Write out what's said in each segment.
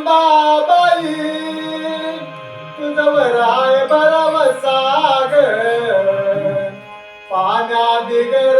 अंबाबाई तुझवर हाय बरा सागर. पाण्या दिगर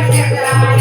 vai quebrar.